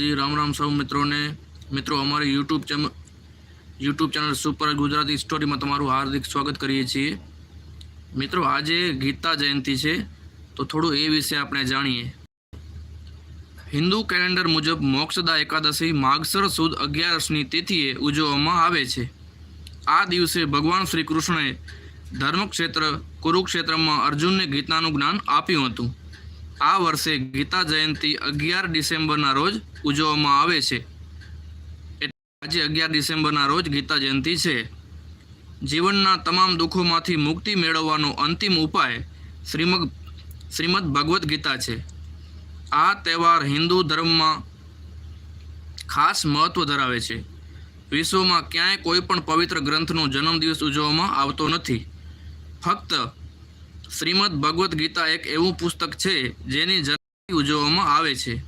જી રામ રામ સૌ મિત્રોને, મિત્રો અમારી YouTube channel YouTube channel super Gujarati સ્ટોરીમાં તમારું હાર્દિક સ્વાગત કરીએ છીએ. મિત્રો આજે ગીતા જયંતિ છે, તો થોડું એ વિશે આપણે જાણીએ. હિન્દુ કેલેન્ડર મુજબ મોક્ષદા એકાદશી માગસર સુદ અગિયારસની તિથિએ ઉજવવામાં આવે છે. આ દિવસે ભગવાન શ્રી કૃષ્ણએ ધર્મક્ષેત્ર, કુરુક્ષેત્રમાં અર્જુનને ગીતાનું જ્ઞાન આપ્યું હતું. આ વર્ષે ગીતા જયંતિ અગિયાર ડિસેમ્બરના રોજ ઉજવવામાં આવે છે. આજે અગિયાર ડિસેમ્બરના રોજ ગીતા જયંતિ છે. જીવનના તમામ દુઃખોમાંથી મુક્તિ મેળવવાનો અંતિમ ઉપાય શ્રીમદ શ્રીમદ ભગવદ્ ગીતા છે. આ તહેવાર હિન્દુ ધર્મમાં ખાસ મહત્વ ધરાવે છે. વિશ્વમાં ક્યાંય કોઈ પણ પવિત્ર ગ્રંથનો જન્મદિવસ ઉજવવામાં આવતો નથી. ફક્ત શ્રીમદ ભગવદ્ ગીતા એક એવું પુસ્તક છે, જેની જન્મ ઉજવવામાં આવે છે.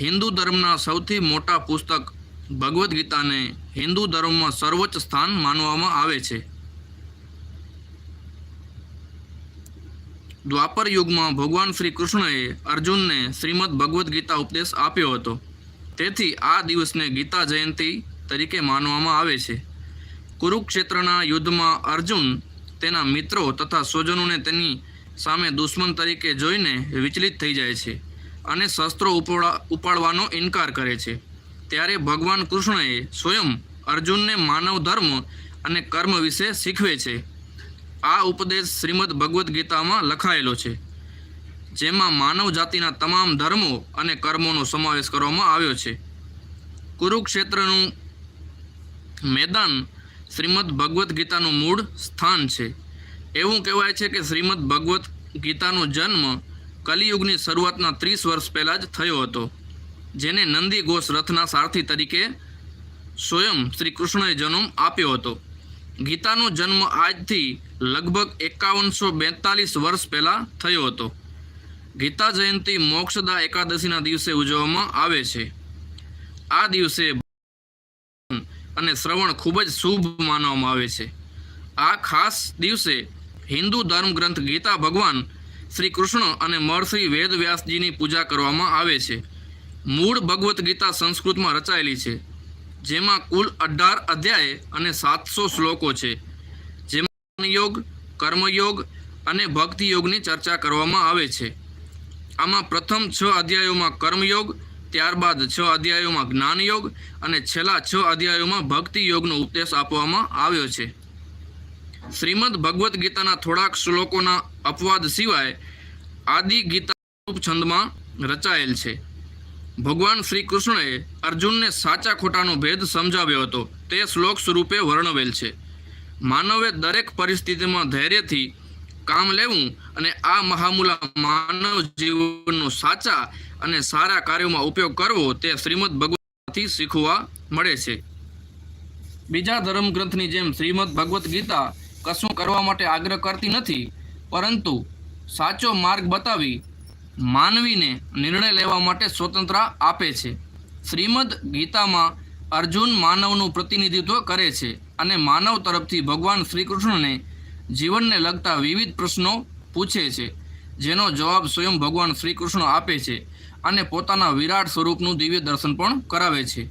હિન્દુ ધર્મના સૌથી મોટા પુસ્તક ભગવદ્ ગીતાને હિન્દુ ધર્મમાં સર્વોચ્ચ સ્થાન માનવામાં આવે છે. દ્વાપર યુગમાં ભગવાન શ્રી કૃષ્ણએ અર્જુનને શ્રીમદ ભગવદ્ ગીતા ઉપદેશ આપ્યો હતો. તેથી આ દિવસને ગીતા જયંતિ તરીકે માનવામાં આવે છે. કુરુક્ષેત્રના યુદ્ધમાં અર્જુન તેના મિત્રો તથા સ્વજનોને તેની સામે દુશ્મન તરીકે જોઈને વિચલિત થઈ જાય છે અને શસ્ત્રો ઉપાડા ઉપાડવાનો ઇનકાર કરે છે. ત્યારે ભગવાન કૃષ્ણએ સ્વયં અર્જુનને માનવ ધર્મ અને કર્મ વિશે શીખવે છે. આ ઉપદેશ શ્રીમદ ભગવદ્ ગીતામાં લખાયેલો છે. જેમાં માનવ જાતિના તમામ ધર્મો અને કર્મોનો સમાવેશ કરવામાં આવ્યો છે. કુરુક્ષેત્રનું મેદાન શ્રીમદ ભગવદ્ ગીતાનું મૂળ સ્થાન છે. એવું કહેવાય છે કે શ્રીમદ ભગવદ્ ગીતાનો જન્મ કલિયુગની શરૂઆતના ત્રીસ વર્ષ પહેલાં જ થયો હતો, જેને નંદી ઘોષ રથના સારથી તરીકે સ્વયં શ્રી કૃષ્ણએ જન્મ આપ્યો હતો. ગીતાનો જન્મ આજથી લગભગ એકાવનસો બેતાલીસ વર્ષ પહેલાં થયો હતો. ગીતા જયંતિ મોક્ષદા એકાદશીના દિવસે ઉજવવામાં આવે છે. આ દિવસે અને શ્રવણ ખૂબ જ શુભ માનવામાં આવે છે. આ ખાસ દિવસે હિન્દુ ધર્મ ગ્રંથ ગીતા ભગવાન શ્રી કૃષ્ણ અને મહર્ષિ વેદવ્યાસજીની પૂજા કરવામાં આવે છે. મૂળ ભગવદ્ ગીતા સંસ્કૃતમાં રચાયેલી છે. જેમાં કુલ અઢાર અધ્યાય અને સાતસો શ્લોકો છે. જેમાં યોગ કર્મયોગ અને ભક્તિયોગની ચર્ચા કરવામાં આવે છે. આમાં પ્રથમ છ અધ્યાયોમાં કર્મયોગ ત્યારબાદ છ અધ્યાયોમાં જ્ઞાનયોગ અને છેલ્લા છ અધ્યાયોમાં ભક્તિ યોગનો ઉપદેશ આપવામાં આવ્યો છે. શ્રીમદ ભગવદ્ ગીતાના થોડાક શ્લોકોના અપવાદ સિવાય આદિ ગીતા છંદમાં રચાયેલ છે. ભગવાન શ્રી કૃષ્ણએ અર્જુનને સાચા ખોટાનો ભેદ સમજાવ્યો હતો. તે શ્લોક સ્વરૂપે વર્ણવેલ છે. માનવે દરેક પરિસ્થિતિમાં ધૈર્યથી કામ લેવું અને આ મહામૂલા માનવ જીવનનો સાચા અને સારા કાર્યોમાં ઉપયોગ કરવો તે શ્રીમદ ભગવતથી શીખવા મળે છે. બીજા ધર્મગ્રંથની જેમ શ્રીમદ ભગવદ્ ગીતા કશું કરવા માટે આગ્રહ કરતી નથી, પરંતુ સાચો માર્ગ બતાવી માનવીને નિર્ણય લેવા માટે સ્વતંત્ર આપે છે. શ્રીમદ ગીતામાં અર્જુન માનવનું પ્રતિનિધિત્વ કરે છે અને માનવ તરફથી ભગવાન શ્રી કૃષ્ણને જીવનને લગતા વિવિધ પ્રશ્નો પૂછે છે, જેનો જવાબ સ્વયં ભગવાન શ્રી કૃષ્ણ આપે છે અને પોતાના વિરાટ સ્વરૂપનું દિવ્ય દર્શન પણ કરાવે છે.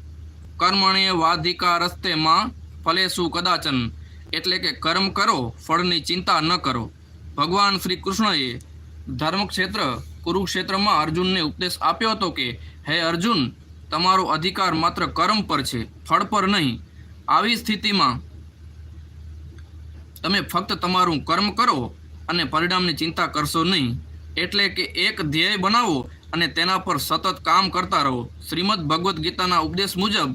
કર્મણીય વાધિકા રસ્તેમાં ફલેસુ કદાચન, એટલે કે કર્મ કરો, ફળની ચિંતા ન કરો. ભગવાન શ્રી કૃષ્ણએ ધર્મક્ષેત્ર, કુરુક્ષેત્રમાં અર્જુનને ઉપદેશ આપ્યો હતો કે, હે અર્જુન, તમારો અધિકાર માત્ર કર્મ પર છે, ફળ પર નહીં. આવી સ્થિતિમાં તમે ફક્ત તમારું કર્મ કરો અને પરિણામની ચિંતા કરશો નહીં. એટલે કે એક ધ્યેય બનાવો અને તેના પર સતત કામ કરતા રહો. શ્રીમદ ભગવદ્ ગીતાના ઉપદેશ મુજબ.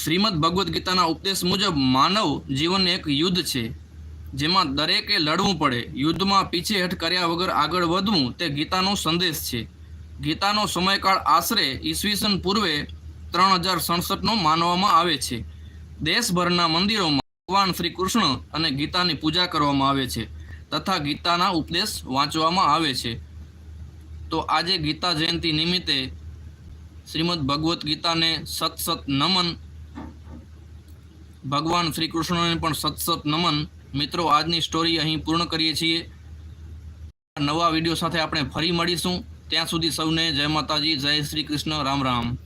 શ્રીમદ ભગવદ્ ગીતાના ઉપદેશ મુજબ માનવ જીવન એક યુદ્ધ છે, જેમાં દરેકે લડવું પડે. યુદ્ધમાં પીછેહઠ કર્યા વગર આગળ વધવું તે ગીતાનો સંદેશ છે. ગીતાનો સમયકાળ આશરે ઈસવીસન પૂર્વે ત્રણ હજાર સડસઠનો માનવામાં આવે છે. દેશભરના મંદિરોમાં ભગવાન શ્રી કૃષ્ણ અને ગીતાની પૂજા કરવામાં આવે છે તથા ગીતાના ઉપદેશ વાંચવામાં આવે છે. તો આજે ગીતા જયંતિ નિમિત્તે શ્રીમદ ભગવદ્ ગીતાને સત સત નમન, ભગવાન શ્રી કૃષ્ણને પણ સત સત નમન. મિત્રો, આજની સ્ટોરી અહીં પૂર્ણ કરીએ છીએ. નવા વીડિયો સાથે આપણે ફરી મળીશું. ત્યાં સુધી સૌને જય માતાજી જય શ્રી કૃષ્ણ રામ રામ.